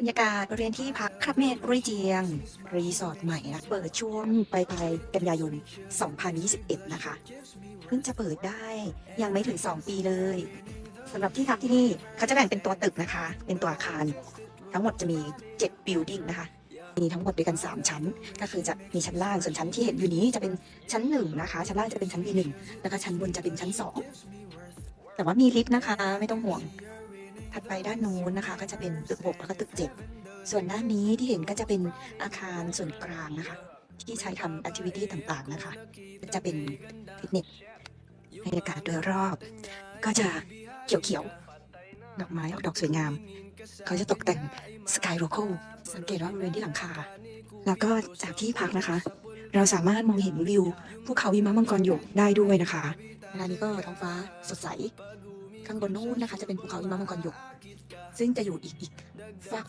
บรรยากาศบริเวณที่พักครับเมดรีเจียง รีสอร์ทใหม่นะเปิดช่วงปลายปลายกันยายน 2021 นะคะ เพิ่งจะเปิดได้ยังไม่ถึง 2 ปีเลยสำหรับที่พักที่นี่เขาจะแบ่งเป็นตัวตึกนะคะ เป็นตัวอาคาร ทั้งหมดจะมี7 building นะคะ มีทั้งหมดด้วยกัน 3 ชั้น ก็คือจะมีชั้นล่างส่วนชั้นที่เห็นอยู่นี้จะเป็นชั้น1นะคะ ชั้นล่างจะเป็นชั้น B1 แล้วก็ชั้นบนจะเป็นชั้น 2 แต่ว่ามีลิฟต์นะคะ ไม่ต้องห่วง ถัดไปด้านโน้นนะคะ ก็จะเป็นตึก6แล้วก็ตึก7ส่วนด้านนี้ที่เห็นก็จะเป็นอาคารส่วนกลางนะคะ ที่ใช้ทำแอคทิวิตี้ต่างๆนะคะ จะเป็นฟิตเนสบรรยากาศโดยรอบ ก็จะเขียวๆ ดอกไม้ออกดอกสวยงาม เขาจะตกแต่งสกายโรโคสังเกตว่าบริเวณที่หลังคา แล้วก็จากที่พักนะคะ เราสามารถมองเห็นวิวภูเขาหิมะมังกรหยกได้ด้วยนะคะเวลานี้ก็ท้องฟ้าสดใส ข้างบนนู้นนะคะ จะเป็นภูเขาหิมะมังกรหยก ซึ่งจะอยู่อีกอีกฝาก